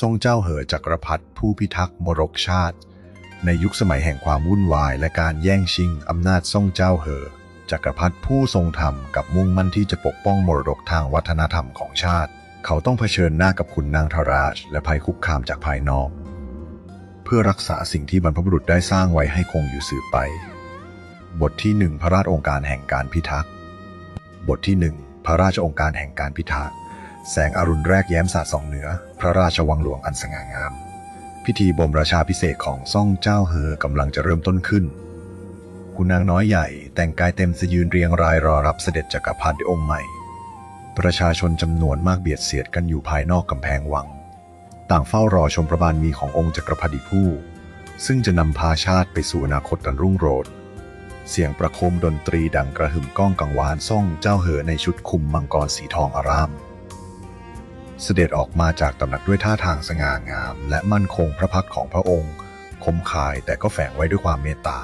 ทรงเจ้าเหอจักรพรรดิผู้พิทักษ์มรกชาติ ในยุคสมัยแห่งความวุ่นวายและการแย่งชิงอำนาจทรงเจ้าเหอจักรพรรดิผู้ทรงธรรมกับมุ่งมั่นที่จะปกป้องมรดกทางวัฒนธรรมของชาติ เขาต้องเผชิญหน้ากับขุนนางทราช และภัยคุกคามจากภายนอก เพื่อรักษาสิ่งที่บรรพบุรุษได้สร้างไว้ให้คงอยู่สืบไป บทที่หนึ่งพระราชองค์การแห่งการพิทักษ์ บทที่หนึ่งพระราชองค์การแห่งการพิทักษ์ แสงอรุณแรกแย้มสาดส่องเหนือ พระราชวังหลวงอันสง่างาม พิธีบรมราชาพิเศษของซ่องเจ้าเฮอกำลังจะเริ่มต้นขึ้นคุณนางน้อยใหญ่แต่งกายเต็มสยืนเรียงรายรอรับเสด็จจักรพรรดิองค์ใหม่ ประชาชนจำนวนมากเบียดเสียดกันอยู่ภายนอกกำแพงวัง ต่างเฝ้ารอชมพระบารมีขององค์จักรพรรดิผู้ ซึ่งจะนำพาชาติไปสู่อนาคตอันรุ่งโรจน์เสียงประโคมดนตรีดังกระหึ่มก้องกังวานซ่องเจ้าเหอในชุดคุมมังกรสีทองอาราม เสด็จออกมาจากตำหนักด้วยท่าทางสง่างาม และมั่นคงพระพักของพระองค์ คมคายแต่ก็แฝงไว้ด้วยความเมตตา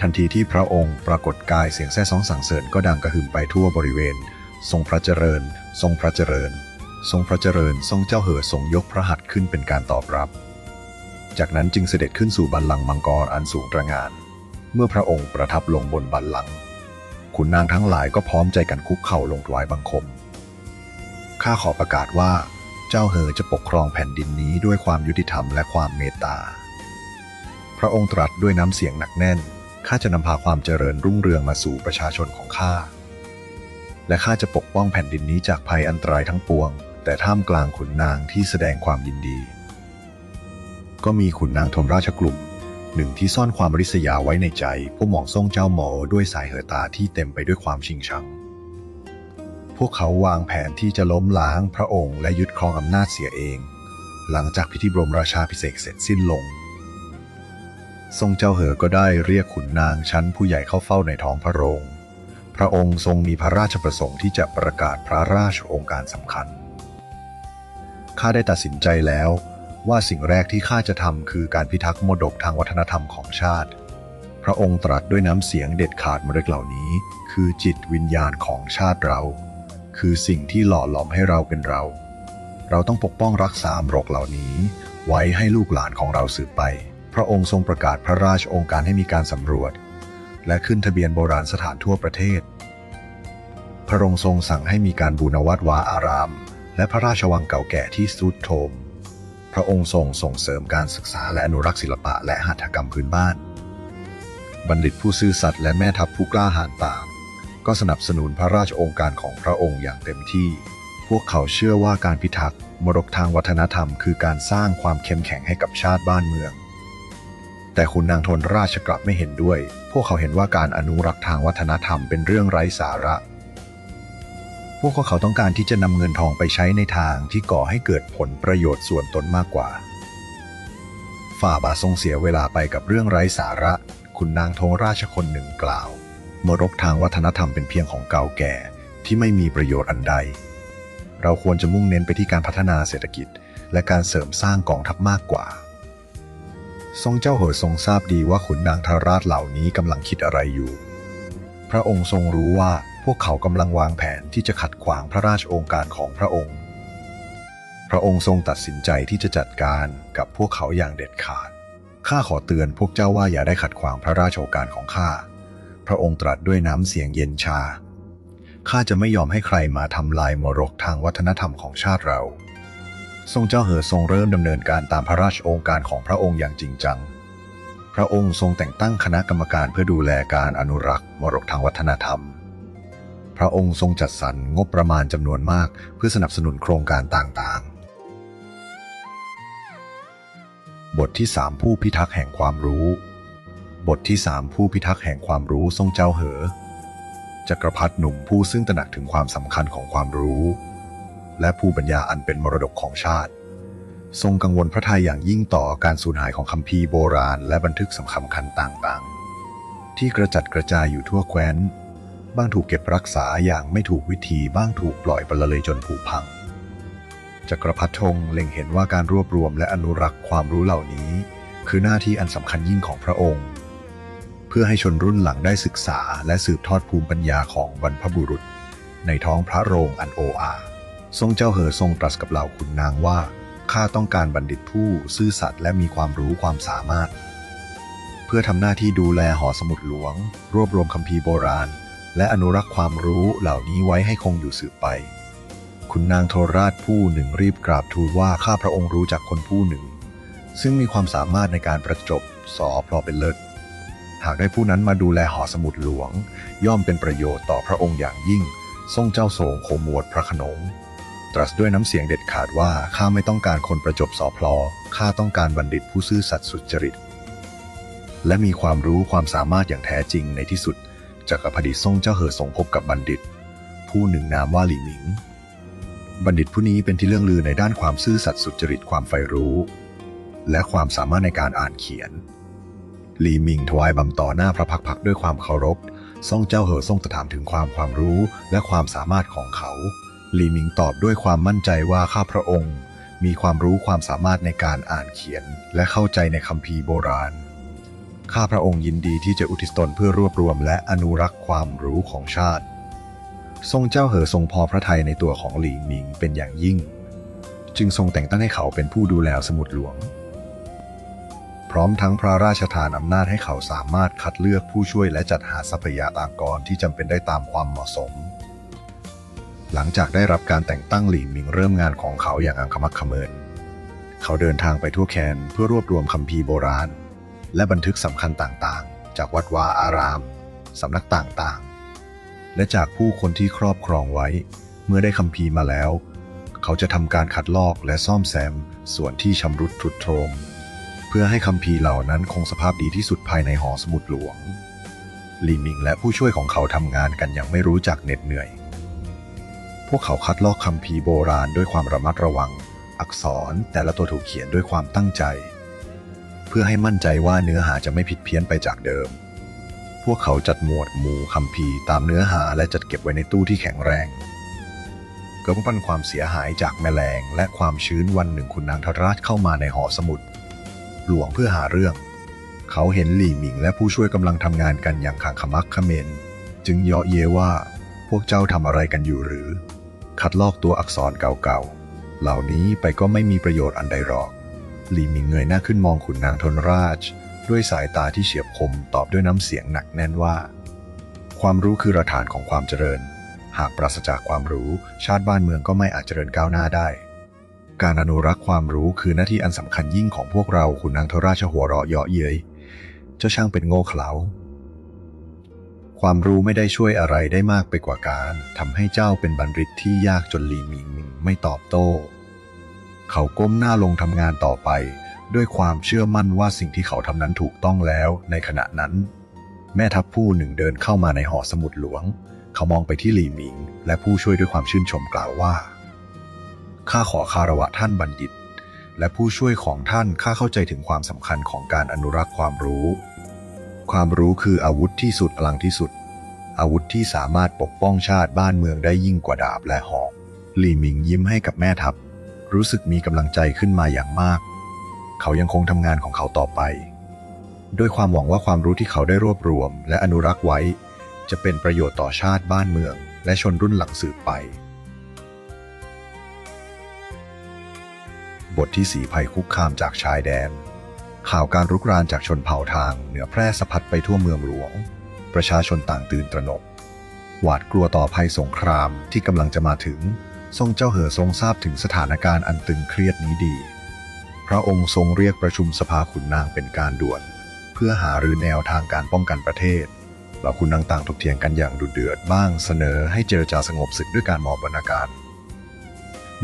ทันทีที่พระองค์ปรากฏกายเสียงแซ่ซ้องสั่งเสริญก็ดังกระหึ่มไปทั่วบริเวณ ทรงพระเจริญ ทรงพระเจริญ ทรงพระเจริญทรงเจ้าเหอทรงยกพระหัตถ์ขึ้นเป็นการตอบรับ จากนั้นจึงเสด็จขึ้นสู่บัลลังก์มังกรอันสูงตระหง่าน เมื่อพระองค์ประทับลงบนบัลลังก์ขุนนางทั้งหลายก็พร้อมใจกันคุกเข่าลงถวายบังคม ข้าขอประกาศว่า เจ้าเหอจะปกครองแผ่นดินนี้ด้วยความยุติธรรมและความเมตตา พระองค์ตรัสด้วยน้ำเสียงหนักแน่น ข้าจะนำพาความเจริญรุ่งเรืองมาสู่ประชาชนของข้า และข้าจะปกป้องแผ่นดินนี้จากภัยอันตรายทั้งปวง แต่ท่ามกลางขุนนางที่แสดงความยินดี ก็มีขุนนางทมราชกลุ่มหนึ่งที่ซ่อนความริษยาไว้ในใจ ผู้มองซ่งเจ้าหมอด้วยสายเหอตาที่เต็มไปด้วยความชิงชัง พวกเขาวางแผนที่จะล้มล้างพระองค์และยึดครองอำนาจเสียเอง หลังจากพิธีบรมราชาพิเศษเสร็จสิ้นลง ทรงเจ้าเหอก็ได้เรียกขุนนางชั้นผู้ใหญ่เข้าเฝ้าในท้องพระโรง พระองค์ทรงมีพระราชประสงค์ที่จะประกาศพระราชองค์การสำคัญ ข้าได้ตัดสินใจแล้วว่าสิ่งแรกที่ข้าจะทำคือการพิทักษ์มดกทางวัฒนธรรมของชาติ พระองค์ตรัสด้วยน้ำเสียงเด็ดขาดมรดกเหล่านี้ คือจิตวิญญาณของชาติเรา คือสิ่งที่หล่อหลอมให้เราเป็นเรา เราต้องปกป้องรักษามรกเหล่านี้ ไว้ให้ลูกหลานของเราสืบไป พระองค์ทรงประกาศพระราชองค์การให้มีการสำรวจ และขึ้นทะเบียนโบราณสถานทั่วประเทศ พระองค์ทรงสั่งให้มีการบูรณวัดวาอาราม และพระราชวังเก่าแก่ที่สุดโทม พระองค์ทรงส่งเสริมการศึกษาและอนุรักษ์ศิลปะและหัตถกรรมพื้นบ้าน บัณฑิตผู้ซื่อสัตย์และแม่ทัพผู้กล้าหาญต่าง ก็สนับสนุนพระราชองค์การของพระองค์อย่างเต็มที่ พวกเขาเชื่อว่าการพิทักษ์มรดกทางวัฒนธรรม คือการสร้างความเข้มแข็งให้กับชาติบ้านเมือง แต่คุณนางทนราชกลับไม่เห็นด้วย พวกเขาเห็นว่าการอนุรักษ์ทางวัฒนธรรมเป็นเรื่องไร้สาระ พวกเขาต้องการที่จะนำเงินทองไปใช้ในทางที่ก่อให้เกิดผลประโยชน์ส่วนตนมากกว่า ฝ่าบาททรงเสียเวลาไปกับเรื่องไร้สาระ คุณนางทงราชคนหนึ่งกล่าว มรกทางวัฒนธรรมเป็นเพียงของเก่าแก่ที่ไม่มีประโยชน์อันใด เราควรจะมุ่งเน้นไปที่การพัฒนาเศรษฐกิจ และการเสริมสร้างกองทัพมากกว่า ทรงเจ้าเหอทรงทราบดีว่าขุนนางทาราชเหล่านี้กำลังคิดอะไรอยู่ พระองค์ทรงรู้ว่าพวกเขากำลังวางแผนที่จะขัดขวางพระราชโองการของพระองค์ พระองค์ทรงตัดสินใจที่จะจัดการกับพวกเขาอย่างเด็ดขาด ข้าขอเตือนพวกเจ้าว่าอย่าได้ขัดขวางพระราชโองการของข้า ระองค์ตรัสด้วยน้ำเสียงเย็นชา ข้าจะไม่ยอมให้ใครมาทำลายมรกทางวัฒนธรรมของชาติเรา ทรงเจ้าเหอทรงเริ่มดำเนินการตามพระราชองค์การของพระองค์อย่างจริงจัง พระองค์ทรงแต่งตั้งคณะกรรมการเพื่อดูแลการอนุรักษ์มรกทางวัฒนธรรม พระองค์ทรงจัดสรรงบประมาณจำนวนมากเพื่อสนับสนุนโครงการต่างๆ บทที่ 3 ผู้พิทักษ์แห่งความรู้ บทที่3ผู้พิทักษ์แห่งความรู้ทรงเจ้าเหอ จักรพรรดิหนุ่มผู้ซึ่งตระหนักถึงความสำคัญของความรู้ และภูมิปัญญาอันเป็นมรดกของชาติ ทรงกังวลพระทัยอย่างยิ่งต่อการสูญหายของคัมภีร์โบราณ และบันทึกสำคัญต่างๆ ที่กระจัดกระจายอยู่ทั่วแคว้น บ้างถูกเก็บรักษาอย่างไม่ถูกวิธีบ้างถูกปล่อยปละเลยจนผุพังจักรพรรดิธงเล็งเห็นว่าการรวบรวมและอนุรักษ์ความรู้เหล่านี้ คือหน้าที่อันสำคัญยิ่งของพระองค์ เพื่อให้ชนรุ่นหลังได้ศึกษาและสืบทอดภูมิปัญญาของบรรพบุรุษ ในท้องพระโรงอันโออาทรงเจ้าเหอทรงตรัสกับเหล่าขุนนางว่าข้าต้องการบัณฑิตผู้ซื่อสัตย์และมีความรู้ความสามารถ เพื่อทำหน้าที่ดูแลหอสมุดหลวง รวบรวมคัมภีร์โบราณ และอนุรักษ์ความรู้เหล่านี้ไว้ให้คงอยู่สืบไป คุณนางโทรราชผู้หนึ่งรีบกราบทูลว่าข้าพระองค์รู้จักคนผู้หนึ่ง ซึ่งมีความสามารถในการประจบสอพลอเป็นเลิศ หากได้ผู้นั้นมาดูแลหอสมุดหลวง ย่อมเป็นประโยชน์ต่อพระองค์อย่างยิ่ง ทรงเจ้าโสงโคมวดพระขนง ตรัสด้วยน้ำเสียงเด็ดขาดว่าข้าไม่ต้องการคนประจบสอพลอข้าต้องการบัณฑิตผู้ซื่อสัตย์สุจริต และมีความรู้ความสามารถอย่างแท้จริงในที่สุดจักรพรรดิทรงเจ้าเหอทรงพบกับบัณฑิต ผู้หนึ่งนามว่าหลี่หมิง บัณฑิตผู้นี้เป็นที่เรื่องลือในด้านความซื่อสัตย์สุจริตความใฝ่รู้ และความสามารถในการอ่านเขียน หลีหมิงถวายบำต่อหน้าพระพักพักด้วยความเคารพทรงเจ้าเหอทรงตรัสถามถึงความความรู้และความสามารถของเขา หลีหมิงตอบด้วยความมั่นใจว่าข้าพระองค์ มีความรู้ความสามารถในการอ่านเขียน และเข้าใจในคัมภีร์โบราณ ข้าพระองค์ยินดีที่จะอุทิศตนเพื่อรวบรวมและอนุรักษ์ความรู้ของชาติ ทรงเจ้าเหอทรงพอพระทัยในตัวของหลีหมิงเป็นอย่างยิ่ง จึงทรงแต่งตั้งให้เขาเป็นผู้ดูแลสมุดหลวง พร้อมทั้งพระราชทานอำนาจให้เขาสามารถคัดเลือกผู้ช่วยและจัดหาทรัพยากรที่จำเป็นได้ตามความเหมาะสม หลังจากได้รับการแต่งตั้งหลีมิงเริ่มงานของเขาอย่างอังคมักขมินเขาเดินทางไปทั่วแคนเพื่อรวบรวมคัมภีร์โบราณ และบันทึกสำคัญต่างๆ จากวัดวาอารามสำนักต่างๆ และจากผู้คนที่ครอบครองไว้ เมื่อได้คัมภีร์มาแล้ว เขาจะทำการคัดลอกและซ่อมแซมส่วนที่ชำรุดทรุดโทรม เพื่อให้คัมภีร์เหล่านั้นคงสภาพดีที่สุดภายในหอสมุดหลวงลีมิงและผู้ช่วยของเขาทำงานกันอย่างไม่รู้จักเหน็ดเหนื่อย พวกเขาคัดลอกคัมภีร์โบราณด้วยความระมัดระวัง อักษรแต่ละตัวถูกเขียนด้วยความตั้งใจ เพื่อให้มั่นใจว่าเนื้อหาจะไม่ผิดเพี้ยนไปจากเดิม พวกเขาจัดหมวดหมู่คัมภีร์ตามเนื้อหาและจัดเก็บไว้ในตู้ที่แข็งแรงเกิดป้องกันความเสียหายจากแมลงและความชื้นวันหนึ่งคุณนางทราชเข้ามาในหอสมุด หลวงเพื่อหาเรื่อง เขาเห็นหลี่หมิงและผู้ช่วยกำลังทำงานกันอย่างขังขมักขเมน จึงเยาะเย้ว่าพวกเจ้าทำอะไรกันอยู่หรือ คัดลอกตัวอักษรเก่าๆ เหล่านี้ไปก็ไม่มีประโยชน์อันใดหรอก หลี่หมิงเงยหน้าขึ้นมองขุนนางทนราช ด้วยสายตาที่เฉียบคมตอบด้วยน้ำเสียงหนักแน่นว่า ความรู้คือรากฐานของความเจริญ หากปราศจากความรู้ชาติบ้านเมืองก็ไม่อาจเจริญก้าวหน้าได้ การอนุรักษ์ความรู้คือหน้าที่อันสำคัญยิ่งของพวกเราขุนนางทราชหัวเราะเยาะเย้ยเจ้าช่างเป็นโง่เขลาความรู้ไม่ได้ช่วยอะไรได้มากไปกว่าการทำให้เจ้าเป็นบัณฑิตที่ยากจนหลีหมิงไม่ตอบโต้ เขาก้มหน้าลงทำงานต่อไป ด้วยความเชื่อมั่นว่าสิ่งที่เขาทำนั้นถูกต้องแล้วในขณะนั้น แม่ทัพผู้หนึ่งเดินเข้ามาในหอสมุดหลวง เขามองไปที่หลีหมิง และผู้ช่วยด้วยความชื่นชมกล่าวว่า ข้าขอคารวะท่านบัณฑิต และผู้ช่วยของท่านข้าเข้าใจถึงความสำคัญของการอนุรักษ์ความรู้ ความรู้คืออาวุธที่สุดพลังที่สุด อาวุธที่สามารถปกป้องชาติบ้านเมืองได้ยิ่งกว่าดาบและหอกหลี่หมิงยิ้มให้กับแม่ทัพ รู้สึกมีกำลังใจขึ้นมาอย่างมาก เขายังคงทำงานของเขาต่อไปด้วยความหวังว่าความรู้ที่เขาได้รวบรวม และอนุรักษ์ไว้ จะเป็นประโยชน์ต่อชาติบ้านเมือง และชนรุ่นหลังสืบไป บทที่สีภัยคุกคามจากชายแดน ข่าวการรุกรานจากชนเผ่าทางเหนือแพร่สะพัดไปทั่วเมืองหลวง ประชาชนต่างตื่นตระหนก หวาดกลัวต่อภัยสงครามที่กำลังจะมาถึง ทรงเจ้าเหอทรงทราบถึงสถานการณ์อันตึงเครียดนี้ดี พระองค์ทรงเรียกประชุมสภาขุนนางเป็นการด่วน เพื่อหารือแนวทางการป้องกันประเทศเหล่าขุนนางต่างถกเถียงกันอย่างดุเดือดบ้างเสนอให้เจรจาสงบศึกด้วยการมอบบรรณาการ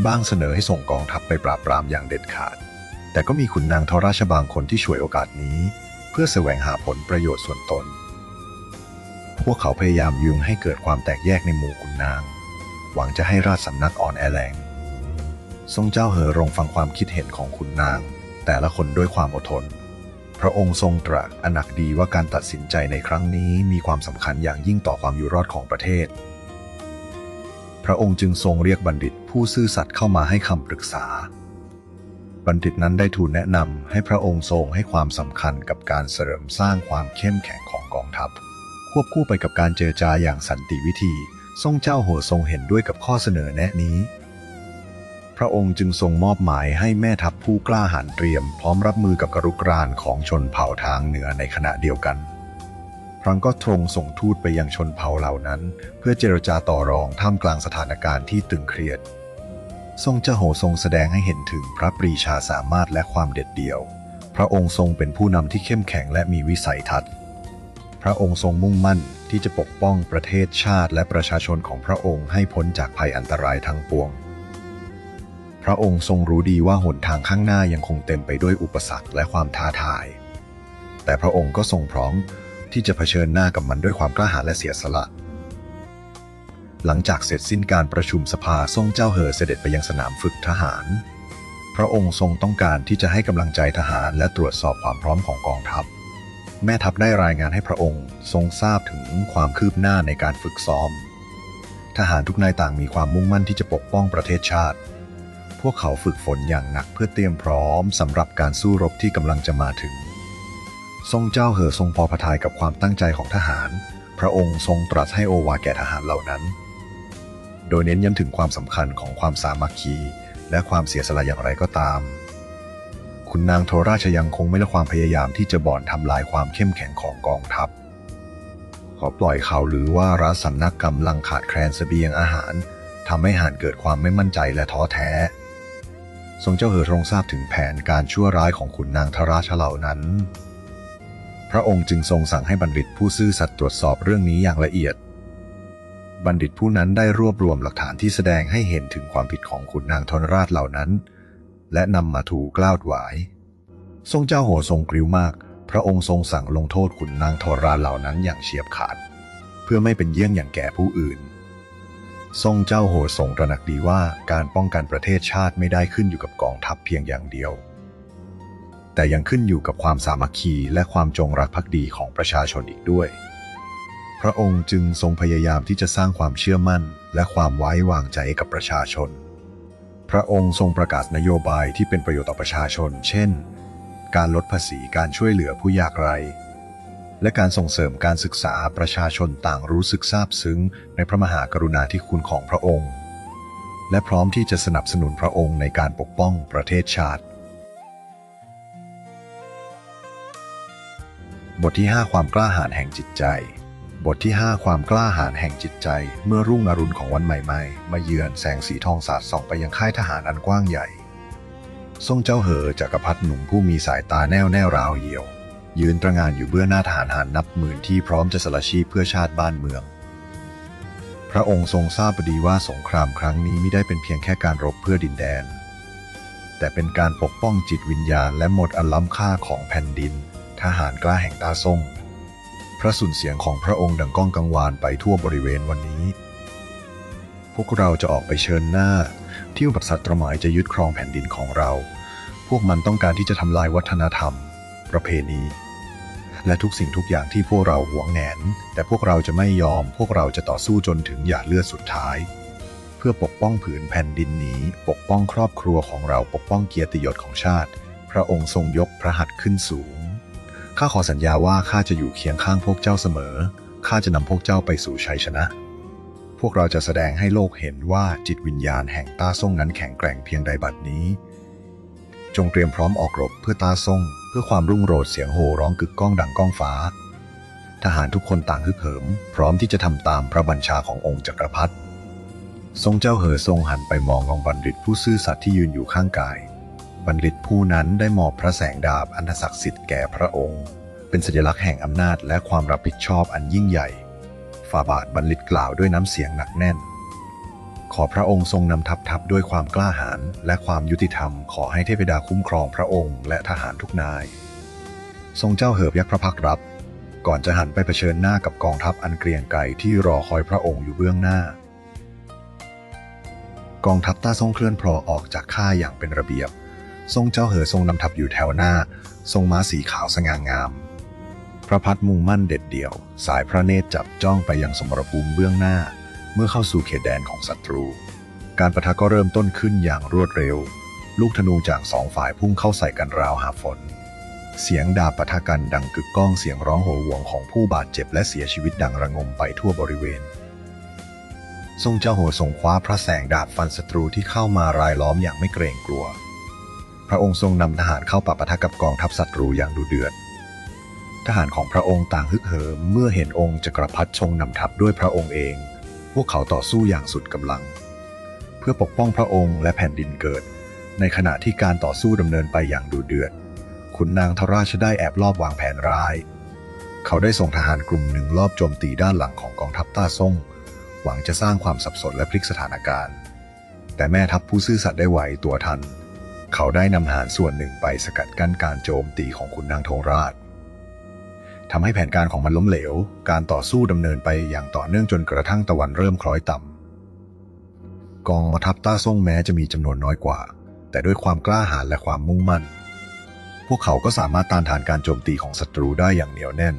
บ้างเสนอให้ส่งกองทัพไปปราบปรามอย่างเด็ดขาด แต่ก็มีขุนนางทราชบางคนที่ฉวยโอกาสนี้ เพื่อแสวงหาผลประโยชน์ส่วนตน พวกเขาพยายามยุงให้เกิดความแตกแยกในหมู่ขุนนาง หวังจะให้ราชสำนักอ่อนแอแรงทรงเจ้าเหอรงฟังความคิดเห็นของขุนนาง แต่ละคนด้วยความอดทน พระองค์ทรงตรัสอนหนักดีว่าการตัดสินใจในครั้งนี้มีความสำคัญอย่างยิ่งต่อความอยู่รอดของประเทศ พระองค์จึงทรงเรียกบัณฑิตผู้ซื่อสัตย์เข้ามาให้คำปรึกษา บัณฑิตนั้นได้ทูลแนะนำให้พระองค์ทรงให้ความสำคัญกับการเสริมสร้างความเข้มแข็งของกองทัพ ควบคู่ไปกับการเจรจาอย่างสันติวิธีทรงเจ้าโหทรงเห็นด้วยกับข้อเสนอแนะนี้ พระองค์จึงทรงมอบหมายให้แม่ทัพผู้กล้าหาญเตรียม พร้อมรับมือกับกรุกรานของชนเผ่าทางเหนือในขณะเดียวกัน รังก็ทรงส่งทูตไปยังชนเผ่าเหล่านั้น เพื่อเจรจาต่อรองท่ามกลางสถานการณ์ที่ตึงเครียด ทรงเจ้าโหทรงแสดงให้เห็นถึงพระปรีชาสามารถและความเด็ดเดี่ยว พระองค์ทรงเป็นผู้นำที่เข้มแข็งและมีวิสัยทัศน์ พระองค์ทรงมุ่งมั่นที่จะปกป้องประเทศชาติและประชาชนของพระองค์ให้พ้นจากภัยอันตรายทั้งปวง พระองค์ทรงรู้ดีว่าหนทางข้างหน้ายังคงเต็มไปด้วยอุปสรรคและความท้าทาย แต่พระองค์ก็ทรงพร้อม ที่จะเผชิญหน้ากับมันด้วยความกล้าหาญและเสียสละ หลังจากเสร็จสิ้นการประชุมสภาทรงเจ้าเหอเสด็จไปยังสนามฝึกทหาร พระองค์ทรงต้องการที่จะให้กำลังใจทหารและตรวจสอบความพร้อมของกองทัพ แม่ทัพได้รายงานให้พระองค์ทรงทราบถึงความคืบหน้าในการฝึกซ้อม ทหารทุกนายต่างมีความมุ่งมั่นที่จะปกป้องประเทศชาติพวกเขาฝึกฝนอย่างหนักเพื่อเตรียมพร้อมสำหรับการสู้รบที่กำลังจะมาถึง ทรงเจ้าเหอทรงพอพระทัยกับความตั้งใจของทหาร พระองค์ทรงตรัสให้โอวาแก่ทหารเหล่านั้น โดยเน้นย้ำถึงความสำคัญของความสามัคคี และความเสียสละอย่างไรก็ตาม คุณนางโทราชยังคงไม่ละความพยายามที่จะบ่อนทำลายความเข้มแข็งของกองทัพ ขอปล่อยข่าวหรือว่ารัฐสำนักกำลังขาดแคลนเสบียงอาหารทำให้หานเกิดความไม่มั่นใจและท้อแท้ ทรงเจ้าเหอทรงทราบถึงแผนการชั่วร้ายของขุนนางทราชเหล่านั้น พระองค์จึงทรงสั่งให้บัณฑิตผู้ซื่อสัตย์ตรวจสอบเรื่องนี้อย่างละเอียด บัณฑิตผู้นั้นได้รวบรวมหลักฐานที่แสดงให้เห็นถึงความผิดของขุนนางทนราชเหล่านั้น และนำมาถูกกล้าวถวาย ทรงเจ้าโหทรงกริ้วมาก พระองค์ทรงสั่งลงโทษขุนนางทราเหล่านั้นอย่างเฉียบขาด เพื่อไม่เป็นเยี่ยงอย่างแก่ผู้อื่น ทรงเจ้าโหทรงตระหนักดีว่าการป้องกันประเทศชาติไม่ได้ขึ้นอยู่กับกองทัพเพียงอย่างเดียว แต่ยังขึ้นอยู่กับความสามัคคีและความจงรักภักดีของประชาชนอีกด้วย พระองค์จึงทรงพยายามที่จะสร้างความเชื่อมั่น และความไว้วางใจกับประชาชน พระองค์ทรงประกาศนโยบายที่เป็นประโยชน์ต่อประชาชน เช่น การลดภาษีการช่วยเหลือผู้ยากไร้และการส่งเสริมการศึกษาประชาชนต่างรู้สึกซาบซึ้ง ในพระมหากรุณาธิคุณของพระองค์ และพร้อมที่จะสนับสนุนพระองค์ในการปกป้องประเทศชาติ บทที่ 5 ความกล้าหาญแห่งจิตใจ บทที่ 5 ความกล้าหาญแห่งจิตใจ เมื่อรุ่งอรุณของวันใหม่ๆ มาเยือนแสงสีทองสาดส่องไปยังค่ายทหารอันกว้างใหญ่ ทรงเจ้าเหอจักรพรรดิหนุ่มผู้มีสายตาแน่วแน่ราวเหี่ยว ยืนตระงานอยู่เบื้องหน้าทหารหารนับหมื่นที่พร้อมจะสละชีพเพื่อชาติบ้านเมือง พระองค์ทรงทราบดีว่าสงครามครั้งนี้ไม่ได้เป็นเพียงแค่การรบเพื่อดินแดน แต่เป็นการปกป้องจิตวิญญาณและหมดอันล้ำค่าของแผ่นดิน หารกล้าแห่งตาส่ง พระสุนเสียงของพระองค์ดังก้องกังวานไปทั่วบริเวณวันนี้ พวกเราจะออกไปเชิญหน้า ที่อุปสรรคตรหมายจะยึดครองแผ่นดินของเรา พวกมันต้องการที่จะทำลายวัฒนธรรม ประเพณี และทุกสิ่งทุกอย่างที่พวกเราหวงแหน แต่พวกเราจะไม่ยอม พวกเราจะต่อสู้จนถึงหยาดเลือดสุดท้าย เพื่อปกป้องผืนแผ่นดินนี้ ปกป้องครอบครัวของเรา ปกป้องเกียรติยศของชาติ พระองค์ทรงยกพระหัตถ์ขึ้นสูง ข้าขอสัญญาว่าข้าจะอยู่เคียงข้างพวกเจ้าเสมอ ข้าจะนำพวกเจ้าไปสู่ชัยชนะ พวกเราจะแสดงให้โลกเห็นว่าจิตวิญญาณแห่งต้าซ่งนั้นแข็งแกร่งเพียงใดบัดนี้ จงเตรียมพร้อมออกรบเพื่อต้าซ่ง เพื่อความรุ่งโรจน์เสียงโห่ร้องกึกก้องดังก้องฟ้า ทหารทุกคนต่างฮึกเหิม พร้อมที่จะทำตามพระบัญชาขององค์จักรพรรดิทรงเจ้าเหอทรงหันไปมององค์บัณฑิตผู้ซื่อสัตย์ที่ยืนอยู่ข้างกาย บัณฑิตผู้นั้นได้มอบพระแสงดาบอันศักดิ์สิทธิ์แก่พระองค์ เป็นสัญลักษณ์แห่งอำนาจและความรับผิดชอบอันยิ่งใหญ่ฝ่าบาทบัณฑิตกล่าวด้วยน้ำเสียงหนักแน่น ขอพระองค์ทรงนำทัพทัพด้วยความกล้าหาญและความยุติธรรม ขอให้เทพดาคุ้มครองพระองค์และทหารทุกนาย ทรงเจ้าเหิบยักษ์พระพักตร์รับ ก่อนจะหันไปเผชิญหน้ากับกองทัพอันเกรียงไกรที่รอคอยพระองค์อยู่เบื้องหน้า กองทัพต้าทรงเคลื่อนพลอออกจากค่ายอย่างเป็นระเบียบ ทรงเจ้าเหอทรงนำทัพอยู่แถวหน้า ทรงม้าสีขาวสง่างาม พระพัดมุ่งมั่นเด็ดเดี่ยว สายพระเนตรจับจ้องไปยังสมรภูมิเบื้องหน้า เมื่อเข้าสู่เขตแดนของศัตรู การประทะก็เริ่มต้นขึ้นอย่างรวดเร็ว ลูกธนูจากสองฝ่ายพุ่งเข้าใส่กันราวหาฝน เสียงดาบปะทะกันดังกึกก้องเสียงร้องโหยหวนของผู้บาดเจ็บและเสียชีวิตดังระงมไปทั่วบริเวณทรงเจ้าโหทรงคว้าพระแสงดาบฟันศัตรูที่เข้ามารายล้อมอย่างไม่เกรงกลัว พระองค์ทรงนำทหารเข้าปะปะทะกับกองทัพศัตรูอย่างดุเดือด ทหารของพระองค์ต่างฮึกเหิมเมื่อเห็นองค์จักรพรรดิทรงนำทัพด้วยพระองค์เอง พวกเขาต่อสู้อย่างสุดกำลัง เพื่อปกป้องพระองค์และแผ่นดินเกิด ในขณะที่การต่อสู้ดำเนินไปอย่างดุเดือด ขุนนางทราชได้แอบลอบวางแผนร้าย เขาได้ส่งทหารกลุ่มหนึ่งลอบโจมตีด้านหลังของกองทัพต้าซ่ง หวังจะสร้างความสับสนและพลิกสถานการณ์ แต่แม่ทัพผู้ซื่อสัตย์ได้ไหวตัวทันเเขาได้นำหารส่วนหนึ่งไปสกัดกั้นการโจมตีของขุนนางธงราชทำให้แผนการของมันล้มเหลว การต่อสู้ดำเนินไปอย่างต่อเนื่องจนกระทั่งตะวันเริ่มคล้อยต่ำกองทัพต้าซ่งแม้จะมีจำนวนน้อยกว่า แต่ด้วยความกล้าหาญและความมุ่งมั่น พวกเขาก็สามารถต้านทานการโจมตีของศัตรูได้อย่างเหนียวแน่น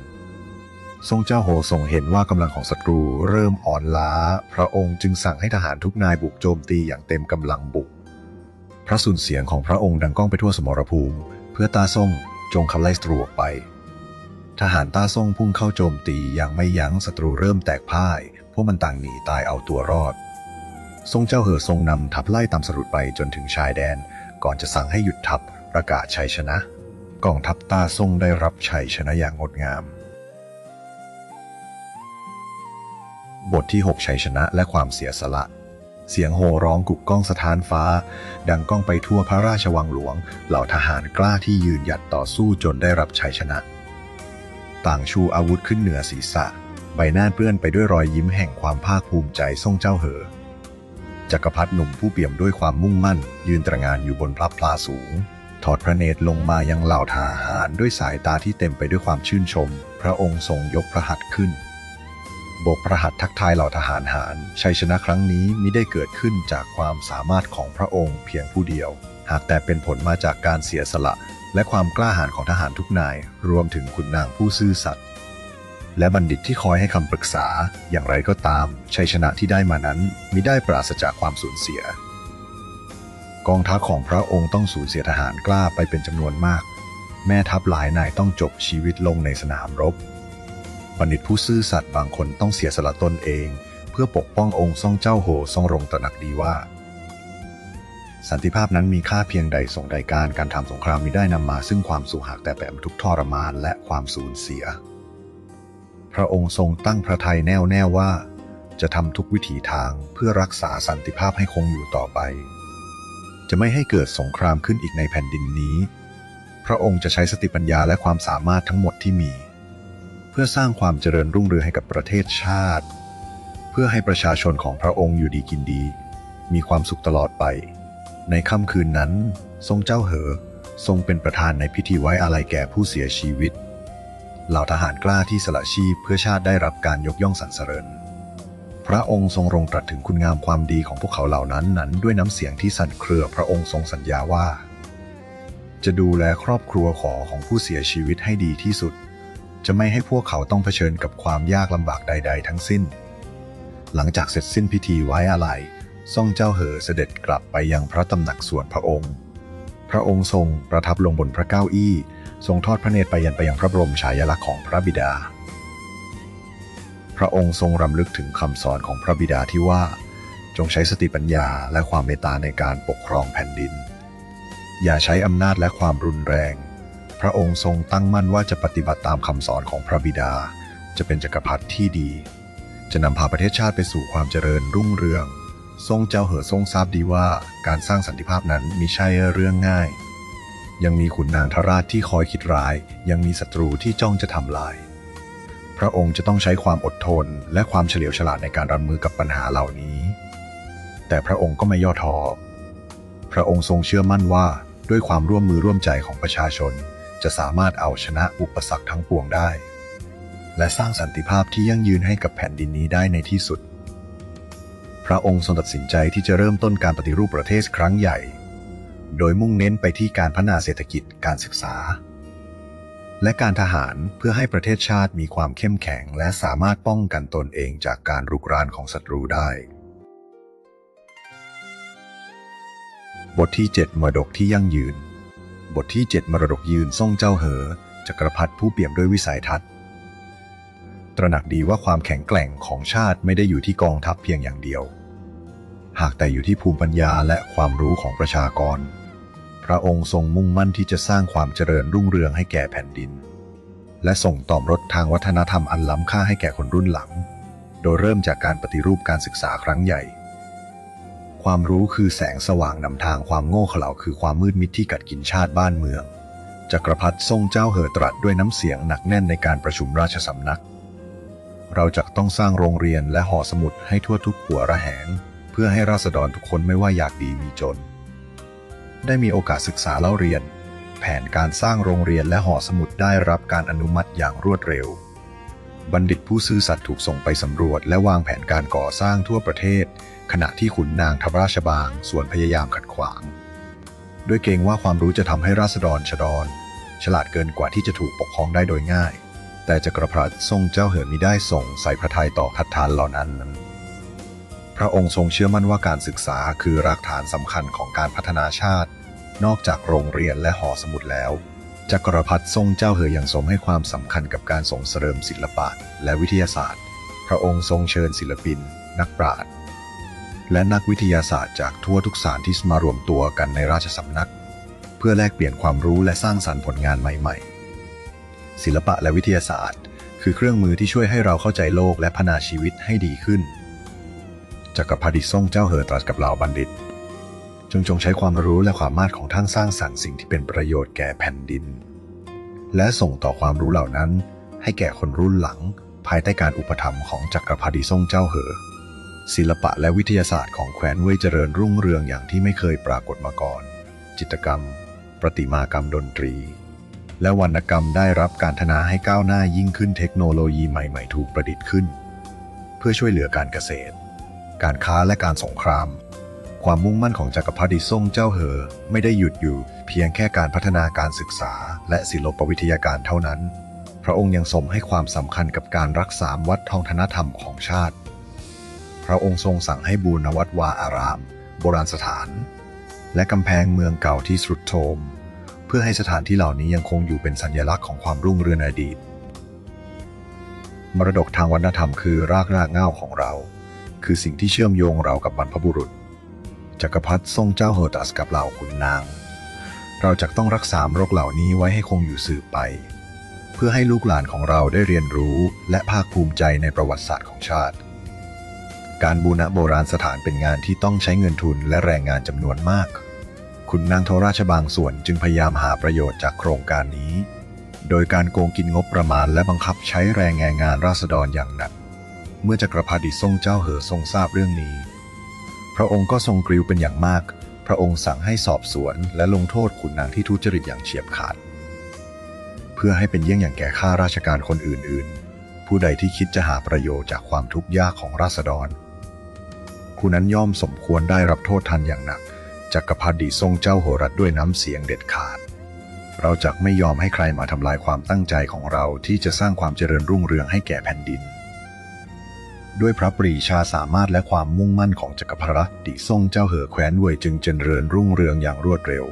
ทรงเจ้าโหทรงเห็นว่ากำลังของศัตรูเริ่มอ่อนล้า พระองค์จึงสั่งให้ทหารทุกนายบุกโจมตีอย่างเต็มกำลังบุก พระสุนเสียงของพระองค์ดังก้องไปทั่วสมรภูมิ เพื่อตาซ่งจงขับไล่ศัตรูออกไป ทหารตาซ่งพุ่งเข้าโจมตีอย่างไม่ยั้งศัตรูเริ่มแตกพ่าย พวกมันต่างหนีตายเอาตัวรอด ทรงเจ้าเหอทรงนำทัพไล่ตามสรุดไปจนถึงชายแดน ก่อนจะสั่งให้หยุดทัพประกาศชัยชนะ กองทัพตาซ่งได้รับชัยชนะอย่างงดงาม บทที่ 6 ชัยชนะและความเสียสละ เสียงโห่ร้องกุกก้องสถานฟ้า ดังก้องไปทั่วพระราชวังหลวง เหล่าทหารกล้าที่ยืนหยัดต่อสู้จนได้รับชัยชนะ ต่างชูอาวุธขึ้นเหนือศีรษะ ใบหน้าเปื้อนไปด้วยรอยยิ้มแห่งความภาคภูมิใจทรงเจ้าเหอ จักรพรรดิหนุ่มผู้เปี่ยมด้วยความมุ่งมั่น ยืนตระงานอยู่บนพลับพลาสูง ถอดพระเนตรลงมายังเหล่าทหารด้วยสายตาที่เต็มไปด้วยความชื่นชม พระองค์ทรงยกพระหัตถ์ขึ้น โบกพระหัตถ์ทักทายเหล่าทหารหารชัยชนะครั้งนี้มิได้เกิดขึ้นจากความสามารถของพระองค์เพียงผู้เดียว หากแต่เป็นผลมาจากการเสียสละ และความกล้าหาญของทหารทุกนาย รวมถึงขุนนางผู้ซื่อสัตย์และบัณฑิตที่คอยให้คำปรึกษาอย่างไรก็ตาม ชัยชนะที่ได้มานั้นมิได้ปราศจากความสูญเสีย กองทัพของพระองค์ต้องสูญเสียทหารกล้าไปเป็นจำนวนมาก แม่ทัพหลายนายต้องจบชีวิตลงในสนามรบ บัณฑิตผู้ซื่อสัตย์บางคนต้องเสียสละตนเอง เพื่อปกป้ององค์ทรงเจ้าโหทรงรงตระหนักดีว่า สันติภาพนั้นมีค่าเพียงใดส่งใดการการทำสงครามมิได้นำมาซึ่งความสูหักแต่แบบทุกทรมานและความสูญเสีย พระองค์ทรงตั้งพระทัยแน่วแน่ว่า จะทำทุกวิถีทางเพื่อรักษาสันติภาพให้คงอยู่ต่อไป จะไม่ให้เกิดสงครามขึ้นอีกในแผ่นดินนี้ พระองค์จะใช้สติปัญญาและความสามารถทั้งหมดที่มี พื่อสร้างความเจริญรุ่งเรืองให้กับประเทศชาติ เพื่อให้ประชาชนของพระองค์อยู่ดีกินดี มีความสุขตลอดไป ในค่ำคืนนั้น ทรงเจ้าเหอ ทรงเป็นประธานในพิธีไว้อาลัยแก่ผู้เสียชีวิต เหล่าทหารกล้าที่สละชีพเพื่อชาติได้รับการยกย่องสรรเสริญ พระองค์ทรงรงตรัสถึงคุณงามความดีของพวกเขาเหล่านั้นนั้น ด้วยน้ำเสียงที่สั่นเครือพระองค์ทรงสัญญาว่า จะดูแลครอบครัวขอของผู้เสียชีวิตให้ดีที่สุด จะไม่ให้พวกเขาต้องเผชิญกับความยากลำบากใด ๆ ทั้งสิ้น หลังจากเสร็จสิ้นพิธีไว้อาลัยทรงเจ้าเหอเสด็จกลับไปยังพระตำหนักส่วนพระองค์ พระองค์ทรงประทับลงบนพระเก้าอี้ ทรงทอดพระเนตรไปยันไปยังพระบรมฉายาลักษณ์ของพระบิดา พระองค์ทรงรำลึกถึงคำสอนของพระบิดาที่ว่า จงใช้สติปัญญาและความเมตตาในการปกครองแผ่นดิน อย่าใช้อำนาจและความรุนแรง พระองค์ทรงตั้งมั่นว่าจะปฏิบัติตามคำสอนของพระบิดา จะเป็นจักรพรรดิที่ดี จะนำพาประเทศชาติไปสู่ความเจริญรุ่งเรือง ทรงเจ้าเหอทรงทราบดีว่าการสร้างสันติภาพนั้นมิใช่เรื่องง่าย ยังมีขุนนางทราชที่คอยคิดร้าย ยังมีศัตรูที่จ้องจะทำลาย พระองค์จะต้องใช้ความอดทนและความเฉลียวฉลาดในการรับมือกับปัญหาเหล่านี้ แต่พระองค์ก็ไม่ย่อท้อพระองค์ทรงเชื่อมั่นว่าด้วยความร่วมมือร่วมใจของประชาชน จะสามารถเอาชนะอุปสรรคทั้งปวงได้ และสร้างสันติภาพที่ยั่งยืนให้กับแผ่นดินนี้ได้ในที่สุด พระองค์ทรงตัดสินใจที่จะเริ่มต้นการปฏิรูปประเทศครั้งใหญ่ โดยมุ่งเน้นไปที่การพัฒนาเศรษฐกิจการศึกษา และการทหารเพื่อให้ประเทศชาติมีความเข้มแข็ง และสามารถป้องกันตนเองจากการรุกรานของศัตรูได้บทที่ 7มรดกที่ยั่งยืน บทที่ 7 มรดกยืนทรงเจ้าเหอจักรพรรดิผู้เปี่ยมด้วยวิสัยทัศน์ ตระหนักดีว่าความแข็งแกร่งของชาติไม่ได้อยู่ที่กองทัพเพียงอย่างเดียว หากแต่อยู่ที่ภูมิปัญญาและความรู้ของประชากร พระองค์ทรงมุ่งมั่นที่จะสร้างความเจริญรุ่งเรืองให้แก่แผ่นดิน และส่งต่อมรดทางวัฒนธรรมอันล้ำค่าให้แก่คนรุ่นหลัง โดยเริ่มจากการปฏิรูปการศึกษาครั้งใหญ่ ความรู้คือแสงสว่างนำทางความโง่เขลาคือความมืดมิดที่กัดกินชาติบ้านเมือง จักรพรรดิทรงเจ้าเหอตรัสด้วยน้ำเสียงหนักแน่นในการประชุมราชสำนัก เราจะต้องสร้างโรงเรียนและหอสมุดให้ทั่วทุกหัวระแหง เพื่อให้ราษฎรทุกคนไม่ว่าอยากดีมีจน ได้มีโอกาสศึกษาเล่าเรียน แผนการสร้างโรงเรียนและหอสมุดได้รับการอนุมัติอย่างรวดเร็วบัณฑิตผู้ซื่อสัตย์ถูกส่งไปสำรวจและวางแผนการก่อสร้างทั่วประเทศ ขณะที่ขุนนางทราชบางส่วนพยายามขัดขวาง ด้วยเกรงว่าความรู้จะทำให้ราษฎรชดอนฉลาดเกินกว่าที่จะถูกปกครองได้โดยง่าย แต่จักรพรรดิทรงเจ้าเหินมิได้ส่งใส่พระทัยต่อคัดทานเหล่านั้น พระองค์ทรงเชื่อมั่นว่าการศึกษาคือรากฐานสำคัญของการพัฒนาชาติ นอกจากโรงเรียนและหอสมุดแล้ว จักรพรรดิทรงเจ้าเหอยังทรงให้ความสำคัญกับการส่งเสริมศิลปะและวิทยาศาสตร์ พระองค์ทรงเชิญศิลปิน นักปราชญ์ และนักวิทยาศาสตร์จากทั่วทุกสารที่มารวมตัวกันในราชสำนัก เพื่อแลกเปลี่ยนความรู้และสร้างสรรค์ผลงานใหม่ ๆ ศิลปะและวิทยาศาสตร์ คือเครื่องมือที่ช่วยให้เราเข้าใจโลกและพัฒนาชีวิตให้ดีขึ้นจักรพรรดิทรงเจ้าเหอตรัสกับเหล่าบัณฑิต จงจงใช้ความรู้และความมาดของท่านสร้างสรรค์สิ่งที่เป็นประโยชน์แก่แผ่นดิน และส่งต่อความรู้เหล่านั้น ให้แก่คนรุ่นหลัง ภายใต้การอุปถัมภ์ของจักรพรรดิทรงเจ้าเหอ ศิลปะและวิทยาศาสตร์ของแคว้นเว่ยเจริญรุ่งเรืองอย่างที่ไม่เคยปรากฏมาก่อน จิตรกรรม ประติมากรรมดนตรี และวรรณกรรมได้รับการทนาให้ก้าวหน้ายิ่งขึ้นเทคโนโลยีใหม่ๆ ถูกประดิษฐ์ขึ้น เพื่อช่วยเหลือการเกษตร การค้าและการสงคราม ความมุ่งมั่นของจักรพรรดิซ่งเจ้าเหอ ไม่ได้หยุดอยู่ เพียงแค่การพัฒนาการศึกษา และศิลปวิทยาการเท่านั้น พระองค์ยังทรงให้ความสำคัญกับการรักษาวัดทองธนธรรมของชาติ พระองค์ทรงสั่งให้บูรณวัดวาอาราม โบราณสถาน และกำแพงเมืองเก่าที่สุดโทม เพื่อให้สถานที่เหล่านี้ยังคงอยู่เป็นสัญลักษณ์ของความรุ่งเรืองอดีต มรดกทางวัฒนธรรมคือรากรากเง้าของเรา คือสิ่งที่เชื่อมโยงเรากับบรรพบุรุษ จักรพรรดิทรงเจ้าเฮอตัสกับเหล่าขุนนาง เราจะต้องรักษามรกเหล่านี้ไว้ให้คงอยู่สืบไปเพื่อให้ลูกหลานของเราได้เรียนรู้และภาคภูมิใจในประวัติศาสตร์ของชาติ การบูรณะโบราณสถานเป็นงานที่ต้องใช้เงินทุนและแรงงานจำนวนมาก ขุนนางทราชบางส่วนจึงพยายามหาประโยชน์จากโครงการนี้ โดยการโกงกินงบประมาณและบังคับใช้แรงแรงงานราษฎรอย่างหนัก เมื่อจักรพรรดิทรงเจ้าเหอทรงทราบเรื่องนี้ พระองค์ก็ทรงกริ้วเป็นอย่างมาก พระองค์สั่งให้สอบสวนและลงโทษขุนนางที่ทุจริตอย่างเฉียบขาด เพื่อให้เป็นเยี่ยงอย่างแก่ข้าราชการคนอื่น ๆ ผู้ใดที่คิดจะหาประโยชน์จากความทุกข์ยากของราษฎร ผู้นั้นย่อมสมควรได้รับโทษทันอย่างหนักจักรพรรดิทรงเจ้าโหรัฐด้วยน้ำเสียงเด็ดขาด เราจะไม่ยอมให้ใครมาทำลายความตั้งใจของเราที่จะสร้างความเจริญรุ่งเรืองให้แก่แผ่นดิน ด้วยพระปรีชาสามารถและความมุ่งมั่นของจักรพรรดิทรงเจ้าเหอแคว้นเวยจึงเจริญรุ่งเรืองอย่างรวดเร็ว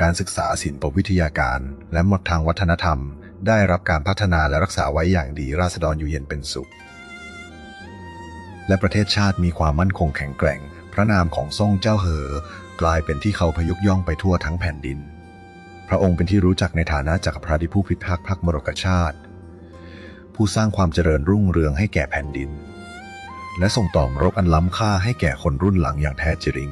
การศึกษาศิลปวิทยาการและหมดทางวัฒนธรรม ได้รับการพัฒนาและรักษาไว้อย่างดีราษฎรอยู่เย็นเป็นสุข และประเทศชาติมีความมั่นคงแข็งแกร่ง พระนามของซ่งเจ้าเหอ กลายเป็นที่เขาพยกย่องไปทั่วทั้งแผ่นดิน พระองค์เป็นที่รู้จักในฐานะจักรพรรดิผู้พิทักษ์พักมรกชาติ ผู้สร้างความเจริญรุ่งเรืองให้แก่แผ่นดิน และส่งต่อมรดกอันล้ำค่าให้แก่คนรุ่นหลังอย่างแท้จริง